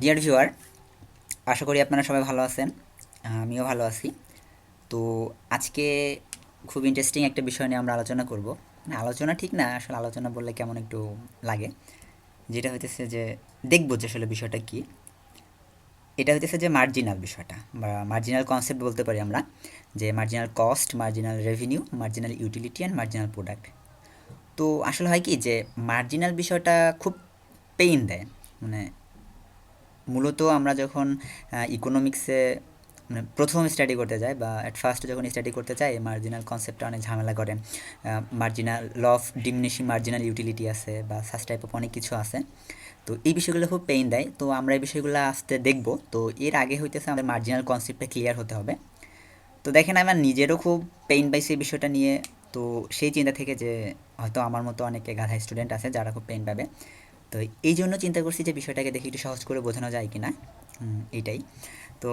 Dear viewer আশা করি আপনারা সবাই ভালো আছেন। আমিও ভালো আছি। তো আজকে খুব ইন্টারেস্টিং একটা বিষয় নিয়ে আমরা আলোচনা করব। মানে আলোচনা ঠিক না, আসলে আলোচনা বললে কেমন একটু লাগে। যেটা হইতেছে যে, দেখব যে আসলে বিষয়টা কি। এটা হইতেছে যে মার্জিনাল বিষয়টা, বা মার্জিনাল কনসেপ্ট বলতে পারি আমরা। যে marginal cost marginal revenue marginal utility and marginal product তো আসলে হয় কি যে মার্জিনাল বিষয়টা খুব পেইন দেয়। মানে মূলত আমরা যখন ইকোনমিক্সে মানে প্রথম স্টাডি করতে যাই বা অ্যাট ফার্স্ট যখন স্টাডি করতে চাই মার্জিনাল কনসেপ্টটা অনেক ঝামেলা করে। Marginal law of diminishing marginal utility আছে বা সাস টাইপ অফ অনেক কিছু আছে। তো এই বিষয়গুলো খুব পেইন দেয়। তো আমরা এই বিষয়গুলো আসতে দেখব। তো এর আগে হইতেছে আমাদের মার্জিনাল কনসেপ্টটা ক্লিয়ার হতে হবে। তো দেখেন আমার নিজেরও খুব পেইন পাইছি এই বিষয়টা নিয়ে। তো সেই চিন্তা থেকে যে হয়তো আমার মতো অনেকে গাধা স্টুডেন্ট আছে, যারা খুব পেইন পাবে। তো এই জন্য চিন্তা করছি যে বিষয়টাকে দেখি একটু সহজ করে বোঝানো যায় কি না এইটাই তো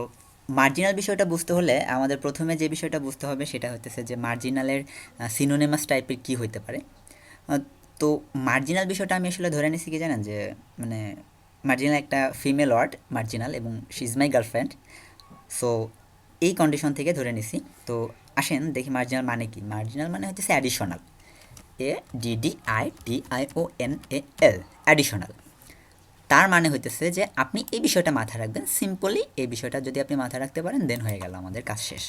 মার্জিনাল বিষয়টা বুঝতে হলে আমাদের প্রথমে যে বিষয়টা বুঝতে হবে সেটা হতেছে যে মার্জিনালের সিনোনেমাস টাইপের কী হইতে পারে। তো মার্জিনাল বিষয়টা আমি আসলে ধরে নিছি কি জানেন যে মানে মার্জিনাল একটা ফিমেল ওয়ার্ড মার্জিনাল এবং she is my girlfriend so এই কন্ডিশন থেকে ধরে নিছি। তো আসেন দেখি মার্জিনাল মানে কি? মার্জিনাল মানে হচ্ছে additional A DD I T I O N A L additional তার মানে হইতেছে যে আপনি এই বিষয়টা মাথায় রাখবেন সিম্পলি এই বিষয়টা যদি আপনি মাথায় রাখতে পারেন দেন হয়ে গেল আমাদের কাজ শেষ।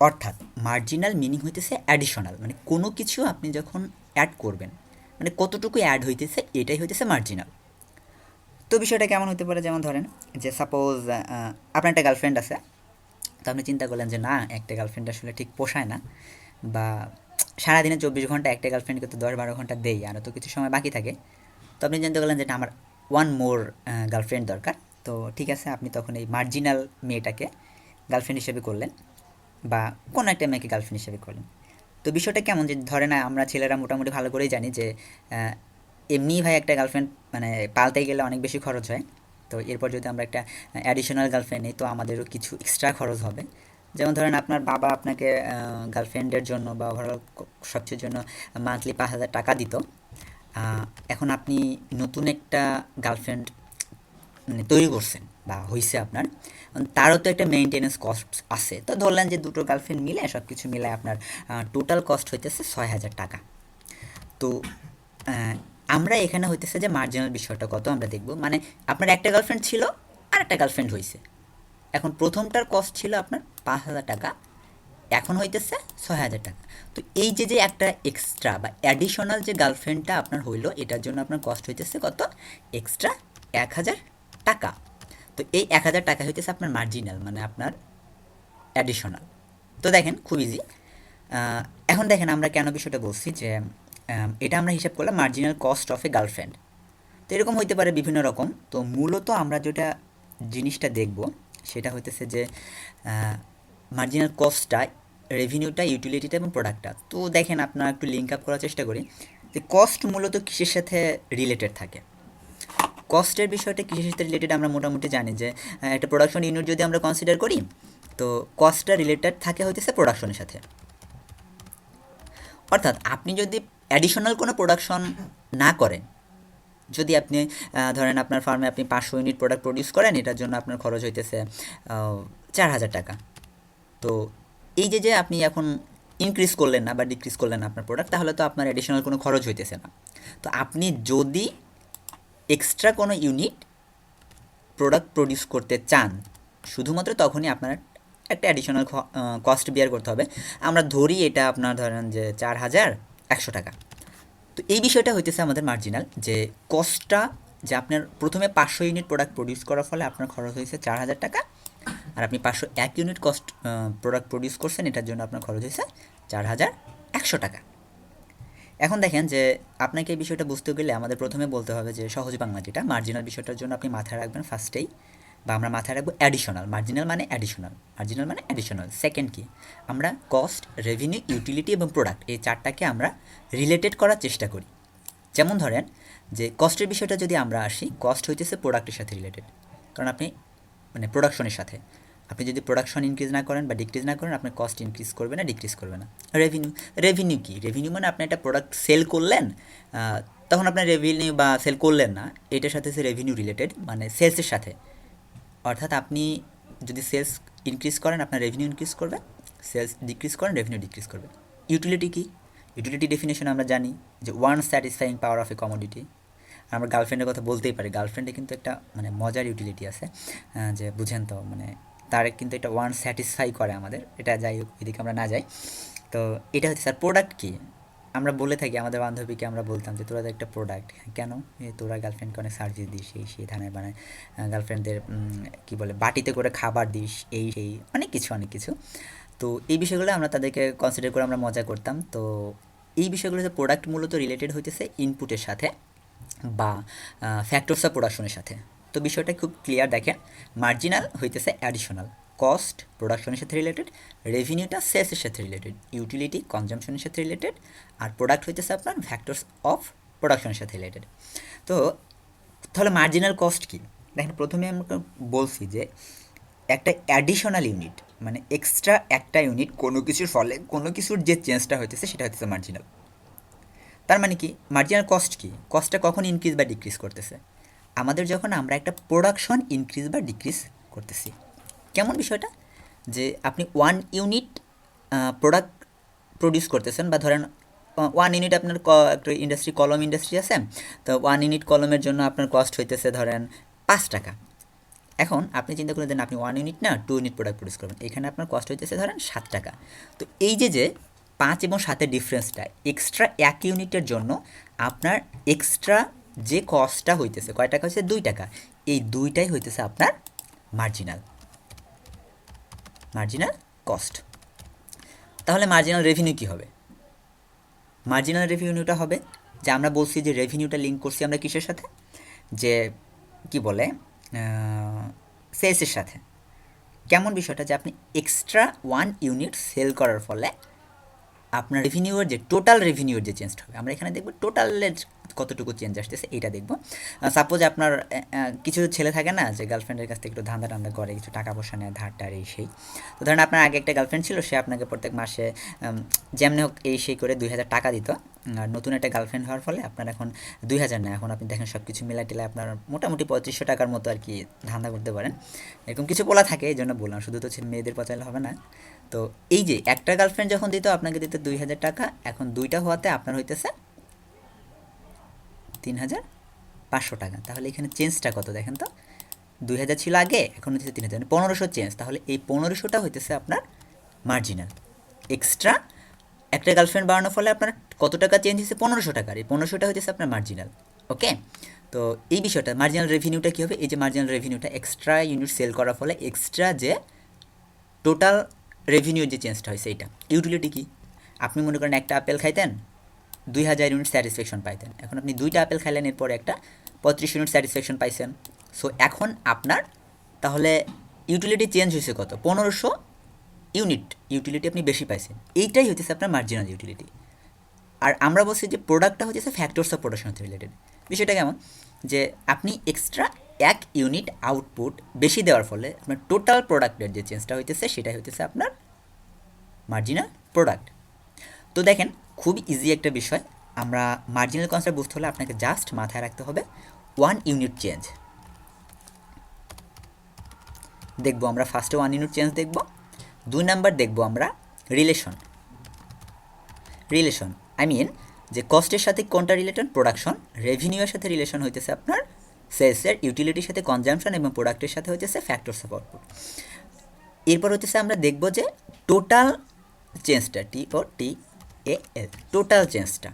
অর্থাৎ মার্জিনাল মিনিং হইতেছে অ্যাডিশনাল মানে কোনো কিছু আপনি যখন অ্যাড করবেন মানে কতটুকু অ্যাড হইতেছে, এটাই হইতেছে মার্জিনাল তো বিষয়টা কেমন হতে পারে যেমন ধরেন যে সাপোজ আপনার একটা গার্লফ্রেন্ড আছে, তো আপনি চিন্তা করলেন যে না, একটা গার্লফ্রেন্ড আসলে ঠিক পোষায় না, বা সারাদিনে চব্বিশ ঘণ্টা একটা গার্লফ্রেন্ডকে তো দশ বারো ঘণ্টা দেই, আরও তো কিছু সময় বাকি থাকে। তো আপনি চিন্তা করলেন যে আমার ওয়ান মোর গার্লফ্রেন্ড দরকার। তো ঠিক আছে, আপনি তখন এই মার্জিনাল মেয়েটাকে গার্লফ্রেন্ড হিসেবে করলেন বা কোনো একটা মেয়েকে গার্লফ্রেন্ড হিসেবে করলেন। তো বিষয়টা কেমন যে ধরে না আমরা ছেলেরা মোটামুটি ভালো করেই জানি যে এমনিই ভাই একটা গার্লফ্রেন্ড মানে পালতে গেলে অনেক বেশি খরচ হয়। তো এরপর যদি আমরা একটা অ্যাডিশনাল গার্লফ্রেন্ড নিই, তো আমাদেরও কিছু এক্সট্রা খরচ হবে। যেমন ধরেন আপনার বাবা আপনাকে গার্লফ্রেন্ডের জন্য বা ওভারঅল সবচেয়ে জন্য মান্থলি পাঁচ হাজার টাকা দিত। এখন আপনি নতুন একটা গার্লফ্রেন্ড মানে তৈরি করছেন বা হয়েছে আপনার তারও তো একটা মেনটেনেন্স কস্ট আছে। তো ধরলেন যে দুটো গার্লফ্রেন্ড মিলে সব কিছু মিলে আপনার টোটাল কস্ট হইতেছে ছয় হাজার টাকা। তো আমরা এখানে হইতেছে যে মার্জিনাল বিষয়টা কত আমরা দেখব। মানে আপনার একটা গার্লফ্রেন্ড ছিল আর একটা গার্লফ্রেন্ড হয়েছে এখন প্রথমটার কস্ট ছিল আপনার পাঁচ হাজার টাকা, এখন হইতেছে ছয় হাজার টাকা। তো এই যে যে একটা এক্সট্রা বা অ্যাডিশনাল যে গার্লফ্রেন্ডটা আপনার হইল, এটার জন্য আপনার কস্ট হইতেছে কত? এক্সট্রা এক হাজার টাকা। তো এই এক হাজার টাকা হইতেছে আপনার মার্জিনাল মানে আপনার অ্যাডিশনাল তো দেখেন, খুব ইজি এখন দেখেন আমরা কেন বিষয়টা বলছি যে এটা আমরা হিসাব করলাম marginal cost of a girlfriend তো এরকম হইতে পারে বিভিন্ন রকম। তো মূলত আমরা যেটা জিনিসটা দেখব সেটা হইতেছে যে মার্জিনাল কস্টটা রেভিনিউটা ইউটিলিটিটা এবং প্রোডাক্টটা তো দেখেন, আপনার একটু লিঙ্ক আপ করার চেষ্টা করি। যে কস্ট মূলত কিসের সাথে রিলেটেড থাকে? কস্টের বিষয়টা কিসের সাথে রিলেটেড আমরা মোটামুটি জানি যে একটা প্রোডাকশন ইউনিট যদি আমরা কনসিডার করি, তো কস্টটা রিলেটেড থাকে হইতেছে প্রোডাকশনের সাথে। অর্থাৎ আপনি যদি অ্যাডিশনাল কোনো প্রোডাকশন না করেন যদি আপনি ধরেন আপনার ফার্মে আপনি পাঁচশো ইউনিট প্রোডাক্ট প্রডিউস করেন, এটার জন্য আপনার খরচ হইতেছে চার হাজার টাকা। তো এই যে যে আপনি এখন ইনক্রিজ করলেন না বা ডিক্রিজ করলেন না আপনার প্রোডাক্ট তাহলে তো আপনার অ্যাডিশনাল কোনো খরচ হইতেছে না। তো আপনি যদি এক্সট্রা কোনো ইউনিট প্রোডাক্ট প্রডিউস করতে চান, শুধুমাত্র তখনই আপনার একটা অ্যাডিশনাল কস্ট বিয়ার করতে হবে। আমরা ধরি এটা আপনার ধরেন যে, চার হাজার একশো টাকা। তো এই বিষয়টা হইতেছে আমাদের মার্জিনাল যে কস্টটা যে আপনার প্রথমে পাঁচশো ইউনিট প্রোডাক্ট প্রডিউস করার ফলে আপনার খরচ হয়েছে চার হাজার টাকা, আর আপনি পাঁচশো এক ইউনিট কস্ট প্রোডাক্ট প্রডিউস করছেন, এটার জন্য আপনার খরচ হয়েছে চার হাজার একশো টাকা। এখন দেখেন যে আপনাকে এই বিষয়টা বুঝতে গেলে আমাদের প্রথমে বলতে হবে যে সহজ বাংলা যেটা মার্জিনাল বিষয়টার জন্য আপনি মাথায় রাখবেন ফার্স্টেই বা আমরা মাথায় রাখব অ্যাডিশনাল মার্জিনাল মানে অ্যাডিশনাল মার্জিনাল মানে অ্যাডিশনাল সেকেন্ড কি? আমরা কস্ট রেভিনিউ ইউটিলিটি এবং প্রোডাক্ট এই চারটাকে আমরা রিলেটেড করার চেষ্টা করি। যেমন ধরেন যে কস্টের বিষয়টা যদি আমরা আসি কস্ট হইতেছে প্রোডাক্টের সাথে রিলেটেড কারণ আপনি মানে প্রোডাকশনের সাথে। আপনি যদি প্রোডাকশন ইনক্রিজ না করেন বা ডিক্রিজ না করেন, আপনার কস্ট ইনক্রিজ করবে না ডিক্রিজ করবে না। রেভিনিউ রেভিনিউ কি? রেভিনিউ মানে আপনি একটা প্রোডাক্ট সেল করলেন তখন আপনার রেভিনিউ বা সেল করলেন না, এটার সাথে সে রেভিনিউ রিলেটেড মানে সেলসের সাথে। অর্থাৎ আপনি যদি সেলস ইনক্রিজ করেন, আপনার রেভিনিউ ইনক্রিজ করবে সেলস ডিক্রিজ করেন রেভিনিউ ডিক্রিজ করবে। ইউটিলিটি কি? ইউটিলিটি ডেফিনেশন আমরা জানি যে want satisfying power of a commodity আমরা গার্লফ্রেন্ডের কথা বলতেই পারি। গার্লফ্রেন্ডে কিন্তু একটা মানে মজার ইউটিলিটি আছে। যে বুঝেন তো মানে তার কিন্তু একটা ওয়ান স্যাটিসফাই করে আমাদের। এটা যাই হোক, এদিকে আমরা না যাই। তো এটা হচ্ছে স্যার প্রোডাক্ট কি? আমরা বলে থাকি, আমাদের বান্ধবীকে আমরা বলতাম যে, তোরা তো একটা প্রোডাক্ট কেন? এ, তোরা গার্লফ্রেন্ডকে অনেক সার্ভিস দিস, এই, সেই, ধানের বানায় গার্লফ্রেন্ডদের কী বলে, বাটিতে করে খাবার দিস, এই, সেই, অনেক কিছু অনেক কিছু। তো এই বিষয়গুলো আমরা তাদেরকে কনসিডার করে আমরা মজা করতাম। তো এই বিষয়গুলো যে প্রোডাক্ট মূলত রিলেটেড হইতেছে ইনপুটের সাথে বা ফ্যাক্টরস অফ প্রোডাকশনের সাথে। তো বিষয়টা খুব ক্লিয়ার দেখেন মার্জিনাল হইতেছে অ্যাডিশনাল কস্ট প্রোডাকশনের সাথে রিলেটেড রেভিনিউটা সেলসের সাথে রিলেটেড ইউটিলিটি কনজামশনের সাথে রিলেটেড আর প্রোডাক্ট হইতেছে আপনার ফ্যাক্টরস অফ প্রোডাকশনের সাথে রিলেটেড তো, তাহলে মার্জিনাল কস্ট কী? দেখেন, প্রথমে আমরা বলছি যে, একটা অ্যাডিশনাল ইউনিট মানে এক্সট্রা একটা ইউনিট কোনো কিছুর ফলে, কোনো কিছুর যে চেঞ্জটা হইতেছে, সেটা হইতেছে মার্জিনাল তার মানে কি? মার্জিনাল কস্ট কি? কস্টটা কখন ইনক্রিজ বা ডিক্রিজ করতেছে? আমাদের যখন আমরা একটা প্রোডাকশন ইনক্রিজ বা ডিক্রিজ করতেছি। কেমন বিষয়টা? যে আপনি ওয়ান ইউনিট প্রোডাক্ট প্রডিউস করতেছেন বা ধরেন ওয়ান ইউনিট আপনার একটা ইন্ডাস্ট্রি কলম ইন্ডাস্ট্রি আছে, তো ওয়ান ইউনিট কলমের জন্য আপনার কস্ট হইতেছে ধরেন পাঁচ টাকা। এখন আপনি চিন্তা করে দেন আপনি ওয়ান ইউনিট না টু ইউনিট প্রোডাক্ট প্রডিউস করবেন। এখানে আপনার কস্ট হইতেছে ধরেন সাত টাকা। তো এই যে যে পাঁচ এবং সাতের ডিফারেন্সটা এক্সট্রা এক ইউনিটের জন্য আপনার এক্সট্রা যে কস্টটা হইতেছে, কয় টাকা হচ্ছে দুই টাকা। এই দুইটাই হইতেছে আপনার মার্জিনাল মার্জিনাল কস্ট তাহলে মার্জিনাল রেভিনিউ কী হবে? মার্জিনাল রেভিনিউটা হবে যে আমরা বলছি যে রেভিনিউটা লিঙ্ক করছি আমরা কিসের সাথে? যে কি বলে সেলসের সাথে। কেমন বিষয়টা? যে আপনি এক্সট্রা ওয়ান ইউনিট সেল করার ফলে আপনার রেভিনিউয়ের যে টোটাল রেভিনিউর যে চেঞ্জটা হবে, আমরা এখানে দেখব টোটালের কতটুকু চেঞ্জ আসতেছে এইটা দেখব। সাপোজ আপনার কিছু ছেলে থাকে না যে গার্লফ্রেন্ডের কাছ থেকে একটু ধান্দা টান্দা করে, কিছু টাকা পয়সা নেয়, ধার টার, এই সেই। তো ধরেন আপনার আগে একটা গার্লফ্রেন্ড ছিল, সে আপনাকে প্রত্যেক মাসে যেমনি হোক এই সেই করে দুই হাজার টাকা দিত। আর নতুন একটা গার্লফ্রেন্ড হওয়ার ফলে আপনার এখন দুই হাজার না, এখন আপনি দেখেন সব কিছু মিলাই টিলাই আপনার মোটামুটি পঁয়ত্রিশশো টাকার মতো আর কি ধান্দা করতে পারেন। এরকম কিছু বলা থাকে, এই জন্য বললাম, শুধু তো মেয়েদের পচাইলে হবে না। তো এই যে একটা গার্লফ্রেন্ড যখন দিত, আপনাকে দিত দুই হাজার টাকা, এখন দুইটা হওয়াতে আপনার হইতেছে তিন হাজার পাঁচশো টাকা। তাহলে এখানে চেঞ্জটা কত দেখেন তো? দুই হাজার ছিল আগে, এখন হচ্ছে তিন হাজার পনেরোশো চেঞ্জ তাহলে এই পনেরোশোটা হইতেছে আপনার মার্জিনাল এক্সট্রা একটা গার্লফ্রেন্ড বাড়ানোর ফলে আপনার কত টাকা চেঞ্জ হয়েছে পনেরোশো টাকার। এই পনেরোশোটা হইতেছে আপনার মার্জিনাল ওকে তো এই বিষয়টা মার্জিনাল রেভিনিউটা কী হবে? এই যে মার্জিনাল রেভিনিউটা এক্সট্রা ইউনিট সেল করার ফলে এক্সট্রা যে টোটাল রেভিনিউর যে চেঞ্জটা হয় সেইটা ইউটিলিটি কি? আপনি মনে করেন একটা আপেল খাইতেন দুই হাজার ইউনিট স্যাটিসফ্যাকশন পাইতেন। এখন আপনি দুইটা আপেল খাইলেন, এরপরে একটা পঁয়ত্রিশ ইউনিট স্যাটিসফ্যাকশন পাইছেন। সো এখন আপনার তাহলে ইউটিলিটি চেঞ্জ হয়েছে কত? পনেরোশো ইউনিট ইউটিলিটি আপনি বেশি পাইছেন। এইটাই হচ্ছে আপনার মার্জিনাল ইউটিলিটি আর আমরা বলছি যে প্রোডাক্টটা হচ্ছে ফ্যাক্টরস অফ প্রোডাকশন রিলেটেড বিষয়টা কেমন? যে আপনি এক্সট্রা এক ইউনিট আউটপুট বেশি দেওয়ার ফলে আপনার টোটাল প্রোডাক্টের যে চেঞ্জটা হইতেছে, সেটাই হইতেছে আপনার মার্জিনাল প্রোডাক্ট তো দেখেন খুব ইজি একটা বিষয়। আমরা মার্জিনাল কনসেপ্ট বুঝতে হলে আপনাকে জাস্ট মাথায় রাখতে হবে ওয়ান ইউনিট চেঞ্জ দেখব আমরা ফার্স্টে ওয়ান ইউনিট চেঞ্জ দেখব। দুই নাম্বার দেখব আমরা রিলেশন রিলেশন আই মিন যে কস্টের সাথে কোনটা রিলেটেড প্রোডাকশন রেভিনিউয়ের সাথে রিলেশন হইতেছে আপনার সেলসের ইউটিলিটির সাথে কনজামশন এবং প্রোডাক্টের সাথে হইতেছে ফ্যাক্টরস অফ আউটপুট এরপর হচ্ছে আমরা দেখব যে টোটাল চেঞ্জটা টি ও টি এ টোটাল চেঞ্জটা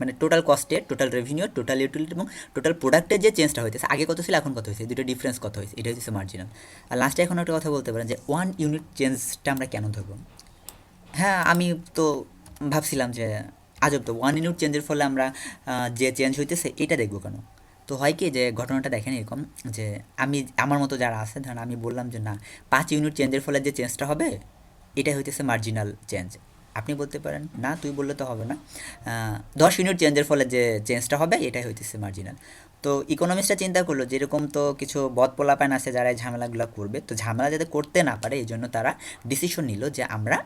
মানে টোটাল কস্টের টোটাল রেভিনিউ টোটাল ইউটিলিটি এবং টোটাল প্রোডাক্টের যে চেঞ্জটা হইতেছে আগে কত ছিল, এখন কত হয়েছে দুটো ডিফারেন্স কত হয়েছে, এটা হচ্ছে মার্জিনাল আর লাস্টে এখন একটা কথা বলতে পারেন যে ওয়ান ইউনিট চেঞ্জটা আমরা কেন ধরবো? হ্যাঁ আমি তো ভাবছিলাম যে আজব তো ওয়ান ইউনিট চেঞ্জের ফলে আমরা যে চেঞ্জ হইতেছে, এটা দেখব কেন? তো হয় কি যে ঘটনাটা দেখেন এরকম যে আমি, আমার মতো যারা আছে, ধরেন আমি বললাম যে না, পাঁচ ইউনিট চেঞ্জের ফলে যে চেঞ্জটা হবে, এটাই হইতেছে মার্জিনাল চেঞ্জ আপনি বলতে পারেন, না, তুই বললে তো হবে না। দশ ইউনিট চেঞ্জের ফলে যে চেঞ্জটা হবে, এটাই হইতেছে মার্জিনাল তো ইকোনমিক্সটা চিন্তা করল, যেরকম তো কিছু বদ পোলাপান আছে যারা ঝামেলাগুলো করবে। তো ঝামেলা যাতে করতে না পারে এই জন্য তারা ডিসিশন নিল যে, আমরা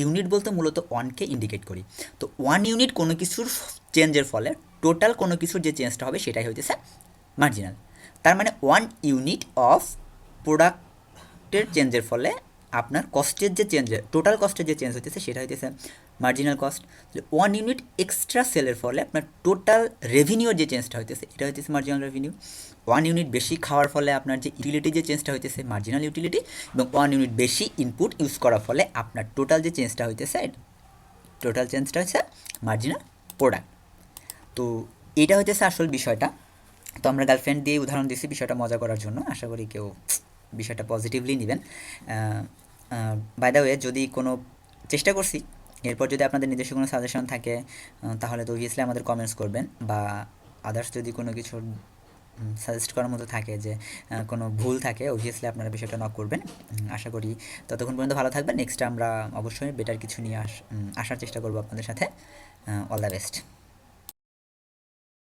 ইউনিট বলতে মূলত ওয়ানকে ইন্ডিকেট করি। তো ওয়ান ইউনিট কোনো কিছুর চেঞ্জের ফলে টোটাল কোনো কিছুর যে চেঞ্জটা হবে, সেটাই হইতেছে মার্জিনাল তার মানে ওয়ান ইউনিট অফ প্রোডাক্টের চেঞ্জের ফলে আপনার কস্টের যে চেঞ্জ টোটাল কস্টের যে চেঞ্জ হইতেছে, সেটা হইতেছে marginal cost one unit extra সেলের ফলে আপনার টোটাল রেভিনিউর যে চেঞ্জটা হইতেছে, এটা হইতেছে মার্জিনাল রেভিনিউ ওয়ান ইউনিট বেশি খাওয়ার ফলে আপনার যে ইউটিলিটি যে চেঞ্জটা হইতেছে মার্জিনাল ইউটিলিটি এবং ওয়ান ইউনিট বেশি ইনপুট ইউজ করার ফলে আপনার টোটাল যে চেঞ্জটা হইতেছে টোটাল চেঞ্জটা হচ্ছে মার্জিনাল প্রোডাক্ট তো এটা হইতেছে আসল বিষয়টা। তো আমরা গার্লফ্রেন্ড দিয়ে উদাহরণ দিচ্ছি বিষয়টা মজা করার জন্য। আশা করি কেউ বিষয়টা পজিটিভলি নেবেন। বাই দ্য ওয়ে যদি কোনো চেষ্টা করছি, এরপর যদি আপনাদের নিজস্ব কোনো সাজেশন থাকে তাহলে তো অবভিয়াসলি আমাদের কমেন্টস করবেন বা আদার্স যদি কোনো কিছু সাজেস্ট করার মতো থাকে যে কোনো ভুল থাকে অবভিয়াসলি আপনারা বিষয়টা নক করবেন। আশা করি ততক্ষণ পর্যন্ত ভালো থাকবেন। নেক্সট আমরা অবশ্যই বেটার কিছু নিয়ে আস আসার চেষ্টা করব আপনাদের সাথে। All the best